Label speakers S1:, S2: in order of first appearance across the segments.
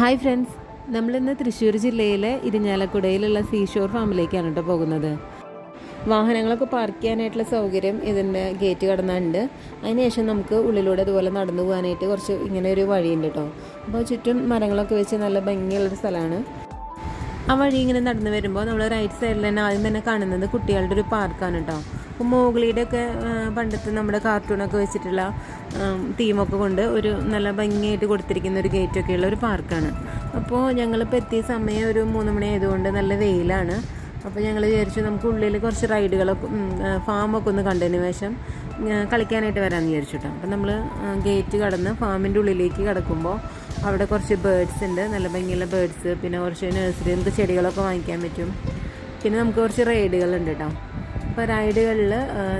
S1: Hi friends നമ്മളിന്ന് തൃശ്ശൂർ ജില്ലയിലെ ഇരിഞ്ഞാലക്കുടയിലുള്ള seashore ഫാമിലേക്കാണ് കേട്ടോ പോകുന്നത്. വാഹനങ്ങളൊക്കെ പാർക്ക് ചെയ്യാനായിട്ടുള്ള സൗകര്യം ഇതിന്റെ ഗേറ്റ് കടന്നുണ്ട്. അതിനുശേഷം നമുക്ക് ഉള്ളിലൂടെ അതുപോലെ നടന്നു പോകാനായിട്ട് കുറച്ച് ഇങ്ങനെ ഒരു വഴിയുണ്ട് കേട്ടോ അപ്പോൾ ചുറ്റും മരങ്ങളൊക്കെ വെച്ച് നല്ല ഭംഗിയുള്ളൊരു സ്ഥലമാണ്. ആ വഴി ഇങ്ങനെ നടന്നു വരുമ്പോൾ നമ്മൾ റൈറ്റ് സൈഡിൽ തന്നെ ആദ്യം തന്നെ കാണുന്നത് കുട്ടികളുടെ ഒരു പാർക്കാണ് കേട്ടോ അപ്പോൾ മോഗ്ലിയുടെ ഒക്കെ പണ്ടത്തെ നമ്മുടെ കാർട്ടൂണൊക്കെ വെച്ചിട്ടുള്ള തീമൊക്കെ കൊണ്ട് ഒരു നല്ല ഭംഗിയായിട്ട് കൊടുത്തിരിക്കുന്ന ഒരു ഗേറ്റൊക്കെ ഉള്ള ഒരു പാർക്കാണ് അപ്പോൾ ഞങ്ങളിപ്പോൾ എത്തിയ സമയം ഒരു മൂന്ന് മണി ആയതുകൊണ്ട് നല്ല വെയിലാണ്. അപ്പോൾ ഞങ്ങൾ വിചാരിച്ചു നമുക്ക് ഉള്ളിൽ കുറച്ച് റൈഡുകളൊക്കെ ഫാമൊക്കെ ഒന്ന് കണ്ടതിന് ശേഷം കളിക്കാനായിട്ട് വരാമെന്ന് വിചാരിച്ചു കേട്ടോ അപ്പോൾ നമ്മൾ ഗേറ്റ് കടന്ന് ഫാമിന്റെ ഉള്ളിലേക്ക് കിടക്കുമ്പോൾ അവിടെ കുറച്ച് ബേഡ്സ് ഉണ്ട്. നല്ല ഭംഗിയുള്ള ബേഡ്സ് പിന്നെ കുറച്ച് നഴ്സറി നമുക്ക് ചെടികളൊക്കെ വാങ്ങിക്കാൻ പറ്റും. പിന്നെ നമുക്ക് കുറച്ച് റൈഡുകളുണ്ട് കേട്ടോ അപ്പോൾ റൈഡുകളിൽ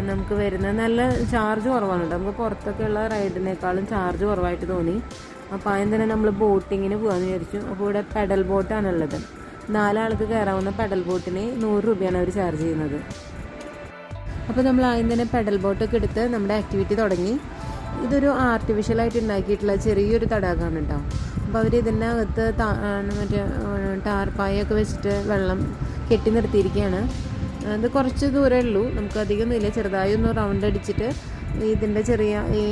S1: നമുക്ക് വരുന്ന നല്ല ചാർജ് കുറവാണ് നമുക്ക് പുറത്തൊക്കെയുള്ള റൈഡിനേക്കാളും ചാർജ് കുറവായിട്ട് തോന്നി. അപ്പോൾ ആദ്യം തന്നെ നമ്മൾ ബോട്ടിങ്ങിന് പോകാമെന്ന് വിചാരിച്ചു. അപ്പോൾ ഇവിടെ പെഡൽ ബോട്ടാണുള്ളത് നാലാൾക്ക് കയറാവുന്ന പെഡൽ ബോട്ടിന് നൂറ് രൂപയാണ് അവർ ചാർജ് ചെയ്യുന്നത്. അപ്പോൾ നമ്മൾ ആദ്യം തന്നെ പെഡൽ ബോട്ടൊക്കെ എടുത്ത് നമ്മുടെ ആക്ടിവിറ്റി തുടങ്ങി. ഇതൊരു ആർട്ടിഫിഷ്യൽ ആയിട്ട് ഉണ്ടാക്കിയിട്ടുള്ള ചെറിയൊരു തടാകമാണ് കേട്ടോ അപ്പോൾ അവർ ഇതിന്റെ അകത്ത് താ- മറ്റേ ടാർപ്പായൊക്കെ വെച്ചിട്ട് വെള്ളം കെട്ടി നിർത്തിയിരിക്കുകയാണ്. അത് കുറച്ച് ദൂരമേ ഉള്ളൂ. നമുക്ക് അധികമൊന്നുമില്ല ചെറുതായി ഒന്ന് റൗണ്ട് അടിച്ചിട്ട് ഇതിന്റെ ചെറിയ ഈ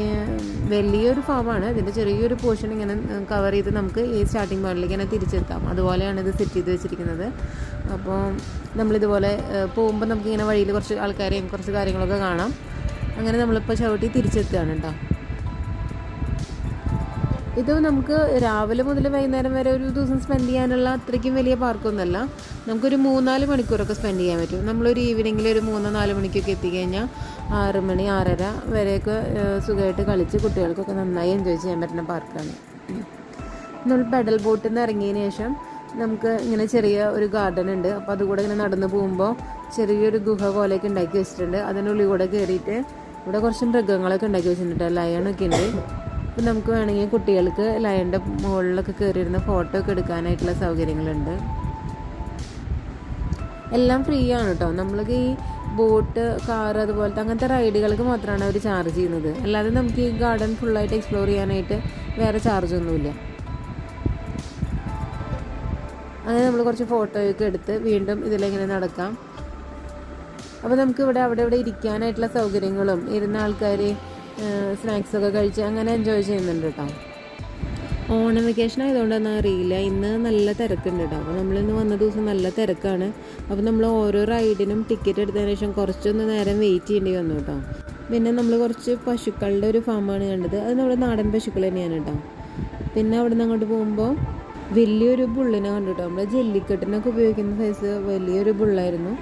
S1: വലിയൊരു ഫാമാണ് ഇതിന്റെ ചെറിയൊരു പോർഷൻ ഇങ്ങനെ കവർ ചെയ്ത് നമുക്ക് ഈ സ്റ്റാർട്ടിംഗ് പോയിന്റിലേക്ക് ഇങ്ങനെ തിരിച്ചെത്താം. അതുപോലെയാണ് ഇത് സെറ്റ് ചെയ്ത് വെച്ചിരിക്കുന്നത്. അപ്പോൾ നമ്മളിതുപോലെ പോകുമ്പോൾ നമുക്കിങ്ങനെ വഴിയിൽ കുറച്ച് ആൾക്കാരെയും കുറച്ച് കാര്യങ്ങളൊക്കെ കാണാം. അങ്ങനെ നമ്മളിപ്പോൾ ചവിട്ടി തിരിച്ചെത്തുകയാണ് കേട്ടോ ഇത് നമുക്ക് രാവിലെ മുതൽ വൈകുന്നേരം വരെ ഒരു ദിവസം സ്പെൻഡ് ചെയ്യാനുള്ള അത്രയ്ക്കും വലിയ പാർക്കൊന്നുമല്ല. നമുക്കൊരു മൂന്നാൽ മണിക്കൂറൊക്കെ സ്പെൻഡ് ചെയ്യാൻ പറ്റും. നമ്മളൊരു ഈവനിങ്ങിൽ ഒരു മൂന്നോ നാല് മണിക്കൊക്കെ എത്തിക്കഴിഞ്ഞാൽ ആറ് മണി ആറര വരെയൊക്കെ സുഖമായിട്ട് കളിച്ച് കുട്ടികൾക്കൊക്കെ നന്നായി എൻജോയ് ചെയ്യാൻ പറ്റുന്ന പാർക്കാണ്. നമ്മൾ പെഡൽ ബോട്ടിൽ നിന്ന് ഇറങ്ങിയതിന് ശേഷം നമുക്ക് ഇങ്ങനെ ചെറിയ ഒരു ഗാർഡൻ ഉണ്ട്. അപ്പോൾ അതുകൂടെ ഇങ്ങനെ നടന്നു പോകുമ്പോൾ ചെറിയൊരു ഗുഹ പോലെയൊക്കെ ഉണ്ടാക്കി വെച്ചിട്ടുണ്ട്. അതിനുള്ളിൽ കൂടെ കയറിയിട്ട് ഇവിടെ കുറച്ച് മൃഗങ്ങളൊക്കെ ഉണ്ടാക്കി വെച്ചിട്ടുണ്ട്. ലയണൊക്കെ ഉണ്ട്. അപ്പം നമുക്ക് വേണമെങ്കിൽ കുട്ടികൾക്ക് ലയന്റെ മുകളിലൊക്കെ കയറിയിരുന്ന ഫോട്ടോ ഒക്കെ എടുക്കാനായിട്ടുള്ള സൗകര്യങ്ങളുണ്ട്. എല്ലാം ഫ്രീ ആണ് കേട്ടോ നമ്മൾക്ക് ഈ ബോട്ട് കാർ അതുപോലത്തെ അങ്ങനത്തെ റൈഡുകൾക്ക് മാത്രമാണ് അവർ ചാർജ് ചെയ്യുന്നത്. അല്ലാതെ നമുക്ക് ഈ ഗാർഡൻ ഫുള്ളായിട്ട് എക്സ്പ്ലോർ ചെയ്യാനായിട്ട് വേറെ ചാർജ് ഒന്നുമില്ല. അങ്ങനെ നമ്മൾ കുറച്ച് ഫോട്ടോയൊക്കെ എടുത്ത് വീണ്ടും ഇതിലിങ്ങനെ നടക്കാം. അപ്പോൾ നമുക്ക് ഇവിടെ അവിടെ ഇവിടെ ഇരിക്കാനായിട്ടുള്ള സൗകര്യങ്ങളും ഇരുന്ന ആൾക്കാർ സ്നാക്സൊക്കെ കഴിച്ച് അങ്ങനെ എൻജോയ് ചെയ്യുന്നുണ്ട് കേട്ടോ ഓണം വെക്കേഷൻ ആയതുകൊണ്ടാണ് അറിയില്ല. ഇന്ന് നല്ല തിരക്കുണ്ട് കേട്ടോ അപ്പോൾ നമ്മളിന്ന് വന്ന ദിവസം നല്ല തിരക്കാണ്. അപ്പോൾ നമ്മൾ ഓരോ റൈഡിനും ടിക്കറ്റ് എടുത്തതിന് ശേഷം കുറച്ചൊന്ന് നേരം വെയിറ്റ് ചെയ്യേണ്ടി വന്നു കേട്ടോ പിന്നെ നമ്മൾ കുറച്ച് പശുക്കളുടെ ഒരു ഫാമാണ് കണ്ടത്. അത് നമ്മുടെ നാടൻ പശുക്കൾ തന്നെയാണ് കേട്ടോ പിന്നെ അവിടെ നിന്ന് അങ്ങോട്ട് പോകുമ്പോൾ വലിയൊരു ബുള്ളിനെ കണ്ടു കേട്ടോ നമ്മൾ ജെല്ലിക്കെട്ടിനൊക്കെ ഉപയോഗിക്കുന്ന സൈസ് വലിയൊരു ബുള്ളായിരുന്നു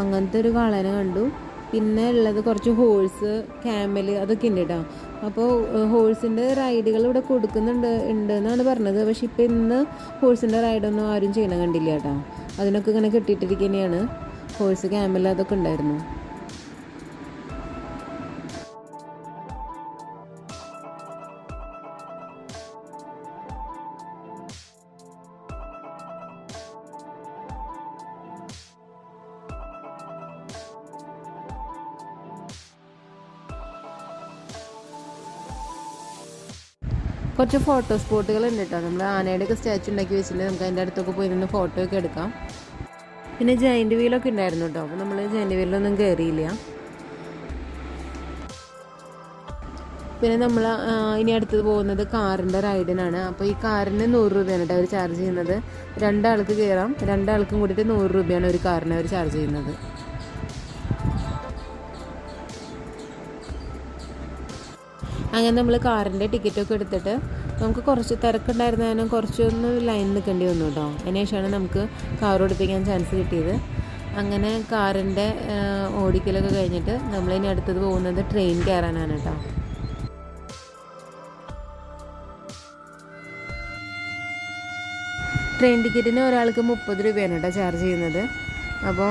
S1: അങ്ങനത്തെ ഒരു കാളനെ കണ്ടു. പിന്നെ ഉള്ളത് കുറച്ച് ഹോഴ്സ് ക്യാമൽ അതൊക്കെ ഉണ്ട് കേട്ടോ അപ്പോൾ ഹോഴ്സിന്റെ റൈഡുകൾ ഇവിടെ കൊടുക്കുന്നുണ്ട് ഉണ്ട് എന്നാണ് പറഞ്ഞത്. പക്ഷെ ഇപ്പം ഇന്ന് ഹോഴ്സിന്റെ റൈഡൊന്നും ആരും ചെയ്യണം കണ്ടില്ല കേട്ടോ അതിനൊക്കെ ഇങ്ങനെ കിട്ടിയിട്ടിരിക്കുന്നതാണ് ഹോഴ്സ് ക്യാമൽ അതൊക്കെ ഉണ്ടായിരുന്നു. കുറച്ച് ഫോട്ടോ സ്പോട്ടുകൾ ഉണ്ട് കേട്ടോ നമ്മൾ ആനയുടെ ഒക്കെ സ്റ്റാച്ചു ഉണ്ടാക്കി വെച്ചിട്ടുണ്ട്. നമുക്ക് അതിന്റെ അടുത്തൊക്കെ പോയി നിന്ന് ഫോട്ടോ ഒക്കെ എടുക്കാം. പിന്നെ ജയിന്റ് വീലൊക്കെ ഉണ്ടായിരുന്നു കേട്ടോ അപ്പോൾ നമ്മൾ ജയിന്റ് വീലിലൊന്നും കയറിയില്ല പിന്നെ നമ്മൾ ഇനി അടുത്തത് പോകുന്നത് കാറിന്റെ റൈഡിനാണ് അപ്പോൾ ഈ കാറിന് നൂറ് രൂപയാണ് കേട്ടോ അവർ ചാർജ് ചെയ്യുന്നത്. രണ്ടാൾക്ക് കയറാം രണ്ടാൾക്കും കൂടിയിട്ട് നൂറ് രൂപയാണ് ഒരു കാറിന് അവർ ചാർജ് ചെയ്യുന്നത്. അങ്ങനെ നമ്മൾ കാറിന്റെ ടിക്കറ്റൊക്കെ എടുത്തിട്ട് നമുക്ക് കുറച്ച് തിരക്കുണ്ടായിരുന്നതിനും കുറച്ചൊന്ന് ലൈൻ നിൽക്കേണ്ടി വന്നു കേട്ടോ അതിനുശേഷമാണ് നമുക്ക് കാർ ഓടിപ്പിക്കാൻ ചാൻസ് കിട്ടിയത്. അങ്ങനെ കാറിന്റെ ഓടിക്കലൊക്കെ കഴിഞ്ഞിട്ട് നമ്മളിനി അടുത്തത് പോകുന്നത് ട്രെയിൻ കയറാനാണ് കേട്ടോ ട്രെയിൻ ടിക്കറ്റിന് ഒരാൾക്ക് മുപ്പത് രൂപയാണ് കേട്ടോ ചാർജ് ചെയ്യുന്നത്. അപ്പോൾ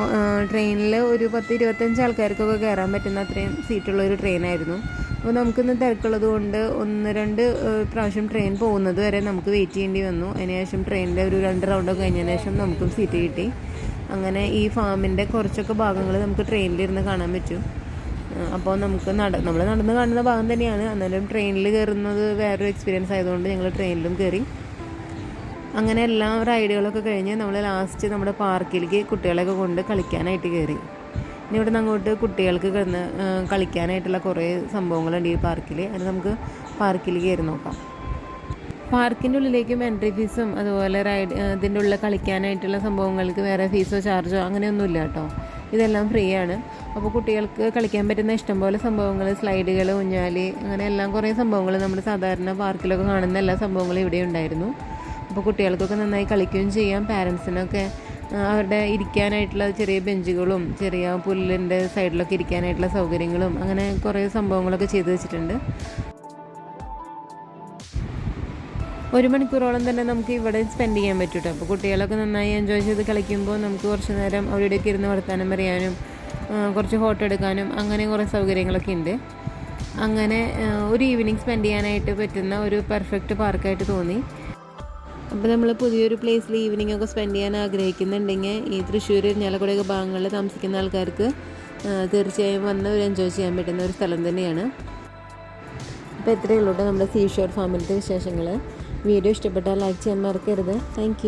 S1: ട്രെയിനിൽ ഒരു പത്ത് ഇരുപത്തഞ്ച് ആൾക്കാർക്കൊക്കെ കയറാൻ പറ്റുന്ന അത്രയും സീറ്റുള്ള ഒരു ട്രെയിനായിരുന്നു. അപ്പോൾ നമുക്കിന്ന് തിരക്കുള്ളത് കൊണ്ട് ഒന്ന് രണ്ട് പ്രാവശ്യം ട്രെയിൻ പോകുന്നത് വരെ നമുക്ക് വെയിറ്റ് ചെയ്യേണ്ടി വന്നു. അതിനുശേഷം ട്രെയിനിന്റെ ഒരു രണ്ട് റൗണ്ടൊക്കെ കഴിഞ്ഞതിന് ശേഷം നമുക്കും സീറ്റ് കിട്ടി. അങ്ങനെ ഈ ഫാമിന്റെ കുറച്ചൊക്കെ ഭാഗങ്ങൾ നമുക്ക് ട്രെയിനിലിരുന്ന് കാണാൻ പറ്റും. അപ്പോൾ നമുക്ക് നട നമ്മൾ നടന്ന് കാണുന്ന ഭാഗം തന്നെയാണ്. എന്നാലും ട്രെയിനിൽ കയറുന്നത് വേറൊരു എക്സ്പീരിയൻസ് ആയതുകൊണ്ട് ഞങ്ങൾ ട്രെയിനിലും കയറി. അങ്ങനെ എല്ലാ റൈഡുകളൊക്കെ കഴിഞ്ഞ് നമ്മൾ ലാസ്റ്റ് നമ്മുടെ പാർക്കിലേക്ക് കുട്ടികളെയൊക്കെ കൊണ്ട് കളിക്കാനായിട്ട് കയറി ഇനി ഇവിടെ നിന്ന് അങ്ങോട്ട് കുട്ടികൾക്ക് കിടന്ന് കളിക്കാനായിട്ടുള്ള കുറേ സംഭവങ്ങളുണ്ട് ഈ പാർക്കിൽ അത് നമുക്ക് പാർക്കിൽ കയറി നോക്കാം. പാർക്കിന്റെ ഉള്ളിലേക്കും എൻട്രി ഫീസും അതുപോലെ റൈഡ് ഇതിന്റെ ഉള്ളിൽ കളിക്കാനായിട്ടുള്ള സംഭവങ്ങൾക്ക് വേറെ ഫീസോ ചാർജോ അങ്ങനെയൊന്നുമില്ല കേട്ടോ. ഇതെല്ലാം ഫ്രീ ആണ്. അപ്പോൾ കുട്ടികൾക്ക് കളിക്കാൻ പറ്റുന്ന ഇഷ്ടംപോലെ സംഭവങ്ങൾ സ്ലൈഡുകൾ ഉഞ്ഞാലി അങ്ങനെ എല്ലാം കുറേ സംഭവങ്ങൾ നമ്മൾ സാധാരണ പാർക്കിലൊക്കെ കാണുന്ന എല്ലാ സംഭവങ്ങളും ഇവിടെ ഉണ്ടായിരുന്നു. അപ്പോൾ കുട്ടികൾക്കൊക്കെ നന്നായി കളിക്കുകയും ചെയ്യാം. പാരൻസിനൊക്കെ അവരുടെ ഇരിക്കാനായിട്ടുള്ള ചെറിയ ബെഞ്ചുകളും ചെറിയ പുല്ലിന്റെ സൈഡിലൊക്കെ ഇരിക്കാനായിട്ടുള്ള സൗകര്യങ്ങളും അങ്ങനെ കുറേ സംഭവങ്ങളൊക്കെ ചെയ്തു വെച്ചിട്ടുണ്ട്. ഒരു മണിക്കൂറോളം തന്നെ നമുക്ക് ഇവിടെ സ്പെൻഡ് ചെയ്യാൻ പറ്റൂട്ടോ. അപ്പോൾ കുട്ടികളൊക്കെ നന്നായി എൻജോയ് ചെയ്ത് കളിക്കുമ്പോൾ നമുക്ക് കുറച്ച് നേരം അവിടെയൊക്കെ ഇരുന്ന് വർത്താനം പറയാനും കുറച്ച് ഫോട്ടോ എടുക്കാനും അങ്ങനെ കുറേ സൗകര്യങ്ങളൊക്കെ ഉണ്ട്. അങ്ങനെ ഒരു ഈവനിങ് സ്പെൻഡ് ചെയ്യാനായിട്ട് പറ്റുന്ന ഒരു പെർഫെക്റ്റ് പാർക്കായിട്ട് തോന്നി. അപ്പോൾ നമ്മൾ പുതിയൊരു പ്ലേസിൽ ഈവനിങ് ഒക്കെ സ്പെൻഡ് ചെയ്യാൻ ആഗ്രഹിക്കുന്നുണ്ടെങ്കിൽ ഈ തൃശ്ശൂർ ഞാലക്കുടയൊക്കെ ഭാഗങ്ങളിൽ താമസിക്കുന്ന ആൾക്കാർക്ക് തീർച്ചയായും വന്ന് ഒരു എൻജോയ് ചെയ്യാൻ പറ്റുന്ന ഒരു സ്ഥലം തന്നെയാണ്. അപ്പോൾ ഇത്രയേ ഉള്ളൂ നമ്മുടെ സീഷോർ ഫാമിലത്തെ വിശേഷങ്ങൾ വീഡിയോ ഇഷ്ടപ്പെട്ടാൽ ലൈക്ക് ചെയ്യാൻ മറക്കരുത്. താങ്ക്